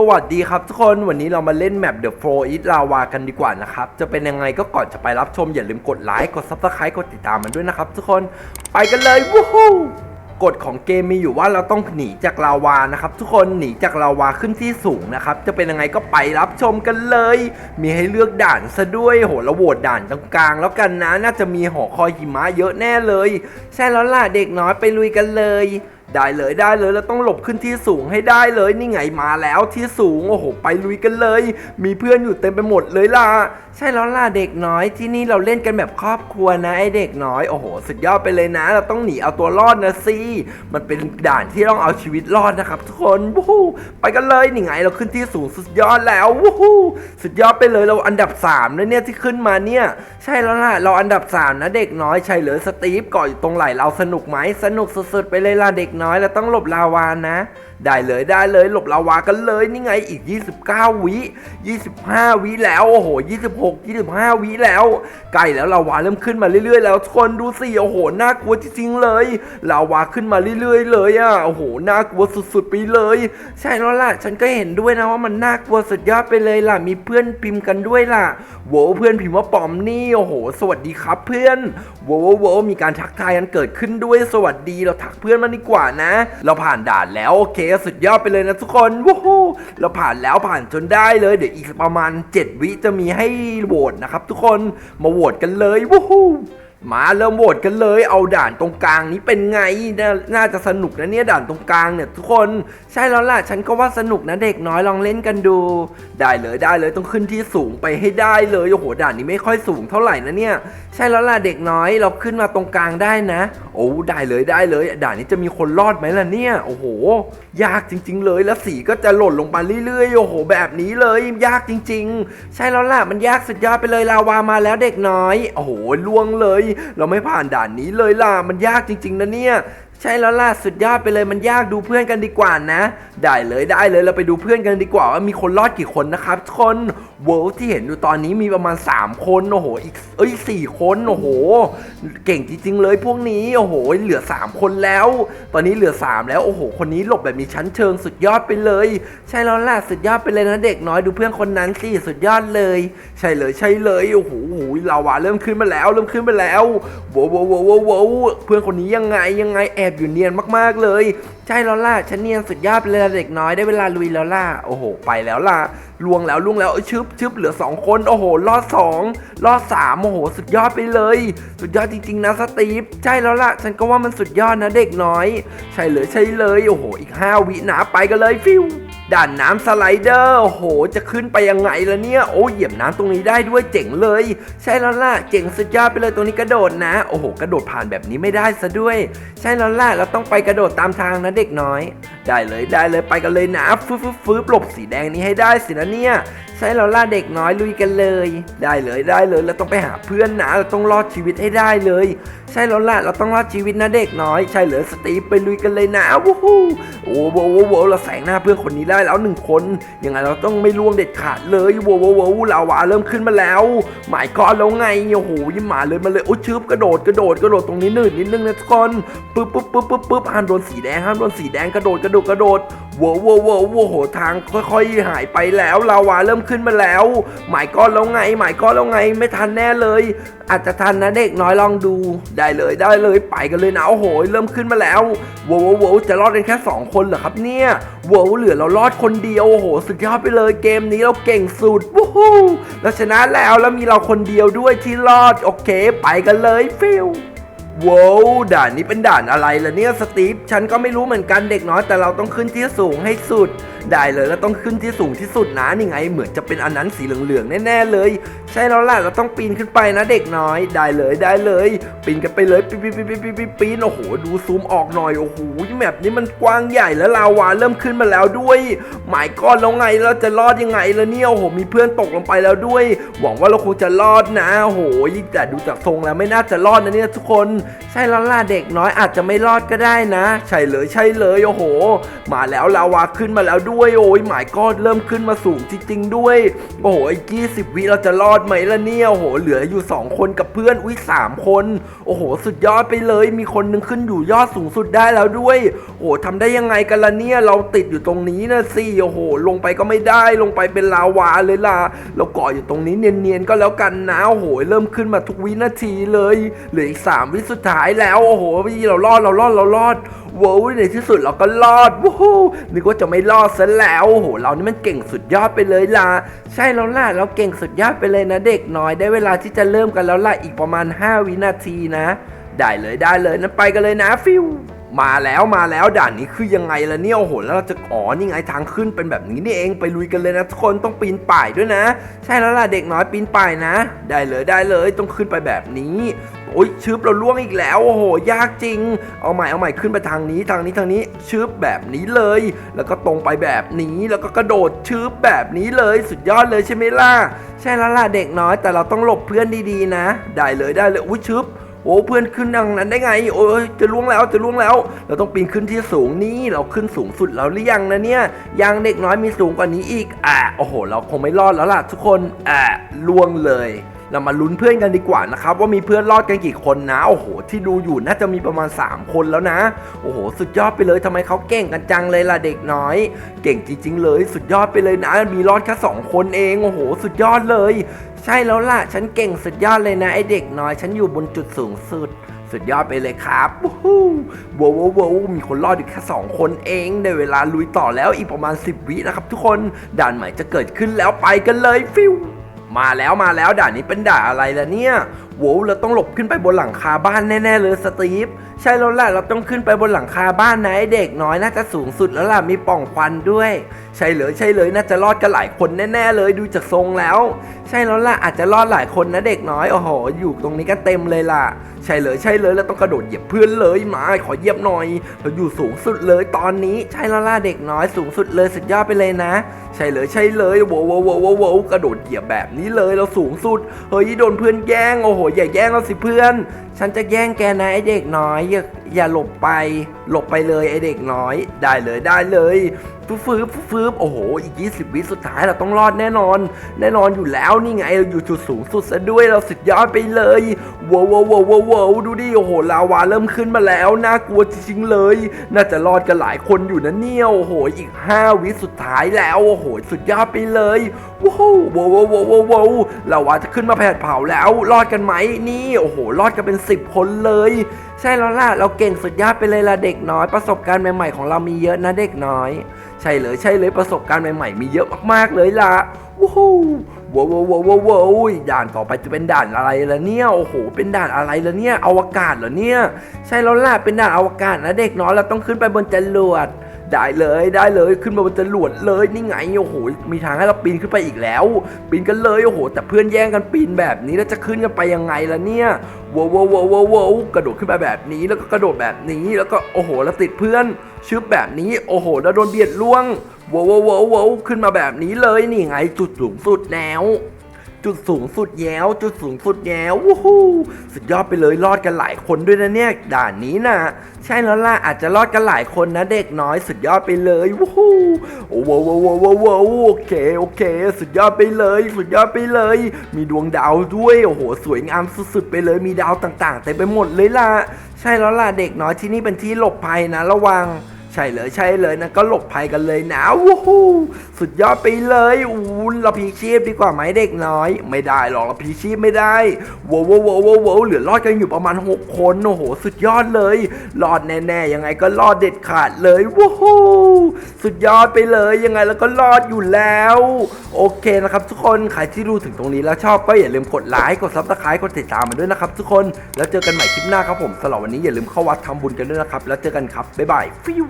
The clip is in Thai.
สวัสดีครับทุกคนวันนี้เรามาเล่นแมป The Flow Is Lava กันดีกว่านะครับ จะเป็นยังไงก็ก่อนจะไปรับชมอย่าลืมกดไลค์กด Subscribe กดติดตามมันด้วยนะครับทุกคนไปกันเลยวู้ฮู้กฎของเกมมีอยู่ว่าเราต้องหนีจากลาวานะครับ ทุกคนหนีจากลาวาขึ้นที่สูงนะครับ จะเป็นยังไงก็ไปรับชมกันเลย มีให้เลือกด่านซะด้วยโหเราโหวตด่านตรงกลาง แล้วกันนะน่าจะมีหอคอยหิมะเยอะแน่เลย ใช่แล้วล่ะเด็กน้อยไปลุยกันเลย ได้เลยได้เลยเราต้องหลบขึ้นที่สูงให้ได้เลยนี่ไงมาแล้วที่สูงโอ้โหไปลุยกันเลย มีเพื่อนอยู่เต็มไปหมดเลยล่ะ ใช่แล้วล่ะเด็กน้อยที่นี่เราเล่นกันแบบครอบครัวนะไอเด็กน้อยโอ้โหสุดยอดไปเลยนะ เราต้องหนีเอาตัวรอดนะสิมันเป็นด่านที่ต้องเอาชีวิตรอดนะครับทุกคนวู้ไปกันเลยนี่ไงเราขึ้นที่สูงสุดยอดแล้ววู้ฮู้สุดยอดไปเลยเราอันดับ3แล้วเนี่ยที่ขึ้นมาเนี่ย ใช่แล้วล่ะเราอันดับ3นะเด็กน้อยใช่เลยสตีฟเกาะอยู่ตรงไหลเราสนุกไหมสนุกสุดๆไปเลยล่ะเด็กน้อยเราต้องหลบลาวานะได้เลยได้เลยหลบลาวากันเลยนี่ไงอีก 29 วิ 25 วิแล้วโอ้โห 26 25 วิแล้วใกล้แล้วลาวาเริ่มขึ้นมาเรื่อยๆ แล้วคนดูสิโอ้โหน่ากลัวจริงๆเลยลาวาขึ้นมาเรื่อยๆ เลยอะโอ้โหน่ากลัวสุดๆไปเลย ใช่แล้วล่ะฉันก็เห็นด้วยนะว่ามันน่ากลัวสุดยอดไปเลยล่ะมีเพื่อนพิมพ์กันด้วยล่ะโว้เพื่อนพิมพ์ว่าปอมนี่โอ้โห สวัสดีครับเพื่อนโว้โว้มีการทักทายกันเกิดขึ้นด้วยสวัสดีเราทักเพื่อนมาดีกว่านะ เราผ่านด่านแล้วโอเคสุดยอดไปเลยนะทุกคนวู้ฮู้เราผ่านแล้วผ่านจนได้เลย เดี๋ยวอีกประมาณ 7 วิจะมีให้โหวตนะครับทุกคนมาโหวตกันเลยวู้ฮู้ มาเริ่มโหวตกันเลย เอาด่านตรงกลางนี้เป็นไงนน่าจะสนุกนะเนี่ยด่านตรงกลางเนี่ยทุกคนใช่แล้วล่ะ ฉันก็ว่าสนุกนะเด็กน้อยลองเล่นกันดู ได้เลยได้เลยต้องขึ้นที่สูงไปให้ได้เลยโอ้โหด่านนี้ไม่ค่อยสูงเท่าไหร่นะเนี่ย ใช่แล้วล่ะเด็กน้อยเราขึ้นมาตรงกลางได้นะ โอ้ได้เลยได้เลย ด่านนี้จะมีคนรอดไหมล่ะเนี่ย โอ้โห ยากจริง ๆ เลยแล้วสีก็จะหล่นลงมาเรื่อยๆโอ้โห แบบนี้เลยยากจริง ๆ ใช่แล้วล่ะมันยากสุดยอดไปเลยลาวามาแล้วเด็กน้อยโอ้โหล่วงเลยเราไม่ผ่านด่านนี้เลยล่ะมันยากจริง ๆนะเนี่ย ใช่แล้วล่ะสุดยอดไปเลยมันยากดูเพื่อนกันดีกว่านะ ได้เลยได้เลยเราไปดูเพื่อนกันดีกว่าว่ามีคนรอดกี่คนนะครับคนเวิร์ที่เห็นอยู่ตอนนี้มีประมาณ 3 คนโอ้โหอีกเอ้ยสี่คนโอ้โห เก่งจริงๆเลยพวกนี้โอ้โหเหลือ 3 คนแล้ว ตอนนี้เหลือ 3 แล้วโอ้โห คนนี้หลบแบบมีชั้นเชิงสุดยอดไปเลย ใช่แล้วล่ะสุดยอดไปเลยนะเด็กน้อยดูเพื่อนคนนั้นสิสุดยอดเลย ใช่เลยใช่เลยโอ้โหลาวาเริ่มขึ้นมาแล้ว เริ่มขึ้นมาแล้วโว้โว้โว้โว้วโวเพื่อนคนนี้ยังไงยังไงแอบอยู่เนียนมากๆเลย ใช่แล้วล่ะฉันเนียนสุดยอดไปเลยเด็กน้อยได้เวลาลุยแล้วล่ะโอ้โห ไปแล้วล่ะลวงแล้วลวงแล้วเอ้ยชึบชึบเหลือสองคนโอ้โหรอดสองรอดสามโอ้โห สุดยอดไปเลย สุดยอดจริงๆนะสตีฟใช่แล้วล่ะ ฉันก็ว่ามันสุดยอดนะเด็กน้อย ใช่เลยใช่เลยโอ้โห อีก5วินะไปกันเลยฟิวด่านน้ำสไลเดอร์โอ้โห จะขึ้นไปยังไงล่ะเนี่ย โอ้เหยียบน้ำตรงนี้ได้ด้วยเจ๋งเลย ใช่แล้วล่ะเจ๋งสุดยอดไปเลยตรงนี้กระโดดนะ โอ้โห กระโดดผ่านแบบนี้ไม่ได้ซะด้วย ใช่แล้วล่ะเราต้องไปกระโดดตามทางนะเด็กน้อย ได้เลยได้เลยไปกันเลยนะฟึบฟึบฟึบหลบสีแดงนี้ให้ได้สินะเนี่ย ใช่แล้วล่ะเด็กน้อยลุยกันเลย ได้เลยได้เลยเราต้องไปหาเพื่อนนะเราต้องรอดชีวิตให้ได้เลย ใช่แล้วล่ะเราต้องรอดชีวิตนะเด็กน้อย ใช่เหลือสตีฟไปลุยกันเลยนะวู้ฮู้โอ้โหโว้โหเราแสงหน้าเพื่อนคนนี้ได้แล้วหนึ่งคนยังไงเราต้องไม่ล่วงเด็ดขาดเลยโว้โหโว้ลาวาเริ่มขึ้นมาแล้วหมายก้อนแล้วไงโอ้โหยิ้มหมาเลยมาเลยโอ้ชึบกระโดดกระโดดกระโดดตรงนี้หนืดนิดนึงนะทุกคนปึ๊บปึ๊บปึ๊บปึ๊บปึ๊บห้ามโดนสีแดงห้ามโดนสีแดงกระโดดกระโดดกระโดดโว้โว้โว้โว้โหทางค่อยๆหายไปแล้วลาวาเริ่มขึ้นมาแล้ว หมายก้อนแล้วไง หมายก้อนแล้วไงไม่ทันแน่เลย อาจจะทันนะเด็กน้อยลองดูได้เลยได้เลยไปกันเลยนะโอ้โห เริ่มขึ้นมาแล้วโว้โว้โว้จะรอดกันแค่ 2 คนเหรอครับเนี่ยโว้เหลือเรารอดคนเดียวโอ้โหสุดยอดไปเลยเกมนี้เราเก่งสุดวู้ฮู้เราชนะแล้วแล้วมีเราคนเดียวด้วยที่รอดโอเค ไปกันเลยฟิว ว้าวด่านนี้เป็นด่านอะไรล่ะเนี่ยสตีฟฉันก็ไม่รู้เหมือนกันเด็กน้อยแต่เราต้องขึ้นที่สูงให้สุด ได้เลยแล้วต้องขึ้นที่สูงที่สุดนะนี่ไง เหมือนจะเป็นอันนั้นสีเหลืองๆแน่ๆเลย ช่แล้วล่ะเราต้องปีนขึ้นไปนะเด็กน้อย ได้เลยได้เลย ปีนกันไปเลยปีนปีนปีนปีนปีนปีนปีนโอ้โห ดูซูมออกหน่อย โอ้โหแมปนี้มันกว้างใหญ่แล้วลาวาเริ่มขึ้นมาแล้วด้วยหมายก้อนแล้วไงเราจะรอดยังไงล่ะเนี่ยโอ้โหมีเพื่อนตกลงไปแล้วด้วย หวังว่าเราคงจะรอดนะโอ้โหแต่ดูจากทรงแล้วไม่น่าจะรอดนะเนี่ยทุกคน ใช่แล้วล่ะเด็กน้อยอาจจะไม่รอดก็ได้นะ ใช่เลยใช่เลยโอ้โห มาแล้วลาวาขึ้นมาแล้วด้วย โอ้ยหมายก็เริ่มขึ้นมาสูงจริง ๆ ด้วย โอ้โหอีกยี่สิบวิเราจะรอดไหมล่ะเนี่ยโอ้โหเหลืออยู่ 2 คนกับเพื่อนอุ้ยสามคน โอ้โห สุดยอดไปเลย มีคนหนึงขึ้นอยู่ยอดสูงสุดได้แล้วด้วยโอ้โหทำได้ยังไงกันล่ะเนี่ยเราติดอยู่ตรงนี้นะสิโอ้โห ลงไปก็ไม่ได้ลงไปเป็นลาวาเลยล่ะเราเกาะอยู่ตรงนี้เนียนๆก็แล้วกันนะโอ้โห เริ่มขึ้นมาทุกวินาทีเลยเหลืออีกสามวิสุดท้ายแล้วโอ้โหพี่เรารอดเรารอดเรารอด ว้าวในที่สุดเราก็รอดวู้นึกว่าจะไม่รอดซะแล้วโอ้โหเรานี่มันเก่งสุดยอดไปเลยล่ะใช่แล้วล่ะเราเก่งสุดยอดไปเลยนะเด็กน้อยได้เวลาที่จะเริ่มกันแล้วล่ะอีกประมาณ 5 วินาทีนะ ได้เลยได้เลยนั้นไปกันเลยนะฟิวมาแล้วมาแล้วด่านนี้คือยังไงล่ะเนี่ยโอ้โหแล้วเราจะอ๋อนี่ไงทางขึ้นเป็นแบบนี้นี่เองไปลุยกันเลยนะทุกคนต้องปีนป่ายด้วยนะ ใช่แล้วล่ะเด็กน้อยปีนป่ายนะ ได้เลยได้เลยต้องขึ้นไปแบบนี้ โอ้ยชึบเราล่วงอีกแล้วโอ้โหยากจริง เอาใหม่เอาใหม่ขึ้นไปทางนี้ทางนี้ทางนี้ชึบแบบนี้เลย แล้วก็ตรงไปแบบนี้แล้วก็กระโดดชึบแบบนี้เลยสุดยอดเลยใช่ไหมล่ะใช่แล้วล่ะเด็กน้อย แต่เราต้องหลบเพื่อนดีๆนะ ได้เลยได้เลยอุ้ยชึบโอ้เพื่อนขึ้นดังนั้นได้ไง โอ้ยจะล่วงแล้วจะล่วงแล้ว เราต้องปีนขึ้นที่สูงนี่เราขึ้นสูงสุดแล้วหรือยังนะเนี่ยยังเด็กน้อยมีสูงกว่านี้อีกอะโอ้โห เราคงไม่รอดแล้วล่ะทุกคนอะล่วงเลย เรามาลุ้นเพื่อนกันดีกว่านะครับว่ามีเพื่อนรอดกันกี่คนนะโอ้โห ที่ดูอยู่น่าจะมีประมาณ 3 คนแล้วนะ โอ้โห สุดยอดไปเลยทำไมเขาเก่งกันจังเลยล่ะเด็กน้อย เก่งจริงๆเลย สุดยอดไปเลยนะ มีรอดแค่สองคนเองโอ้โห สุดยอดเลย ใช่แล้วล่ะ ฉันเก่งสุดยอดเลยนะไอเด็กน้อย ฉันอยู่บนจุดสูงสุดสุดยอดไปเลยครับวู้ฮู้ว้าวว้าวว้มีคนรอดอยู่แค่สองคนเองได้เวลาลุยต่อแล้วอีกประมาณ 10 วินะครับทุกคนด่านใหม่จะเกิดขึ้นแล้วไปกันเลยฟิว มาแล้วมาแล้วด่านนี้เป็นด่านอะไรล่ะเนี่ย โว้เราต้องหลบขึ้นไปบนหลังคาบ้านแน่ๆเลยสตีฟ ใช่แล้วแหละเราต้องขึ้นไปบนหลังคาบ้านนะไอเด็กน้อยน่าจะสูงสุดแล้วล่ะมีป่องควันด้วย ใช่เลยใช่เลยน่าจะรอดกันหลายคนแน่ๆเลยดูจากทรงแล้ว ใช่แล้วล่ะอาจจะรอดหลายคนนะเด็กน้อยโอ้โหอยู่ตรงนี้กันเต็มเลยล่ะ ใช่เลยใช่เลยเราต้องกระโดดเหยียบเพื่อนเลยมาขอเหยียบหน่อย เราอยู่สูงสุดเลยตอนนี้ใช่แล้วล่ะเด็กน้อยสูงสุดเลยสุดยอดไปเลยนะ ใช่เลยใช่เลยโว้โว้โว้โว้กระโดดเหยียบแบบนี้เลยเราสูงสุดเฮ้ยโดนเพื่อนแย่งโอ้โหอย่าแย่งเราสิเพื่อน ฉันจะแย่งแกนะไอเด็กน้อย อย่าอย่าหลบไป หลบไปเลยไอเด็กน้อย ได้เลยได้เลย ฟืบฟืบฟืบฟืบโอ้โห อีก 20 วิสุดท้ายเราต้องรอดแน่นอน แน่นอนอยู่แล้วนี่ไงเราอยู่จุดสูงสุดซะด้วยเราสุดยอดไปเลยว้าวว้าวว้าวว้าวดูดิโอ้โหลาวาเริ่มขึ้นมาแล้วน่ากลัวจริงๆเลย น่าจะรอดกันหลายคนอยู่นะเนี่ยโอ้โหอีก 5 วิสุดท้ายแล้วโอ้โหสุดยอดไปเลยว้าวว้าวว้าวว้าวลาวาจะขึ้นมาแผดเผาแล้ว รอดกันไหมนี่โอ้โหรอดกันเป็น 10 คนเลยใช่แล้วล่ะเราเก่งสุดยอดไปเลยล่ะเด็กน้อยประสบการณ์ใหม่ๆของเรามีเยอะนะเด็กน้อย ช่เลยใช่เลยประสบการณ์ใหม่ๆมีเยอะมากๆเลยล่ะว้าวว้าวว้าวว้าวว้าวด่านต่อไปจะเป็นด่านอะไรล่ะเนี่ยโอ้โห เป็นด่านอะไรล่ะเนี่ยอวกาศเหรอเนี่ย ใช่แล้วล่ะเป็นด่านอวกาศนะเด็กน้อยเราต้องขึ้นไปบนจรวด ได้เลยได้เลยขึ้นมาบนจรวดเลยนี่ไงโอ้โหมีทางให้เราปีนขึ้นไปอีกแล้ว ปีนกันเลยโอ้โห แต่เพื่อนแย่งกันปีนแบบนี้แล้วจะขึ้นกันไปยังไงล่ะเนี่ยว้าวว้าวว้าวว้าวว้าวกระโดดขึ้นไปแบบนี้แล้วก็กระโดดแบบนี้แล้วก็โอ้โหแล้วติดเพื่อนชึบแบบนี้โอ้โห แล้วโดนเบียดล่วงว้าวว้าวว้าวว้าวขึ้นมาแบบนี้เลยนี่ไงจุดสูงสุดแล้ว จุดสูงสุดแย้ว จุดสูงสุดแย้ววู้ฮู้สุดยอดไปเลยรอดกันหลายคนด้วยนะเนี่ยด่านนี้นะใช่แล้วล่ะอาจจะรอดกันหลายคนนะเด็กน้อยสุดยอดไปเลยวู้ฮู้โอ้โหโอ้โหโอ้โหโอ้โหโอเคโอเค สุดยอดไปเลย สุดยอดไปเลย มีดวงดาวด้วยโอ้โหสวยงามสุดๆไปเลยมีดาวต่างๆเต็มไปหมดเลยล่ะ ใช่แล้วล่ะเด็กน้อยที่นี่เป็นที่หลบภัยนะระวัง ใช่เลยใช่เลยนะก็หลบภัยกันเลยนะวู้ฮู้สุดยอดไปเลยอู้เราพีชีพดีกว่าไหมเด็กน้อย ไม่ได้หรอกเราพีชีพไม่ได้ว้าวว้าวว้าวว้าวว้าวเหลือรอดกันอยู่ประมาณ 6 คนโอ้โห สุดยอดเลยรอดแน่ๆยังไงก็รอดเด็ดขาดเลยวู้ฮู้ สุดยอดไปเลยยังไงแล้วก็รอดอยู่แล้ว โอเคนะครับ ทุกคนใครที่ดูถึงตรงนี้แล้วชอบก็อย่าลืมกดไลค์กดซับสไครต์กดติดตามมาด้วยนะครับทุกคนแล้วเจอกันใหม่คลิปหน้าครับผมสำหรับวันนี้อย่าลืมเข้าวัดทำบุญกันด้วยนะครับแล้วเจอกันครับบ๊ายบายฟิว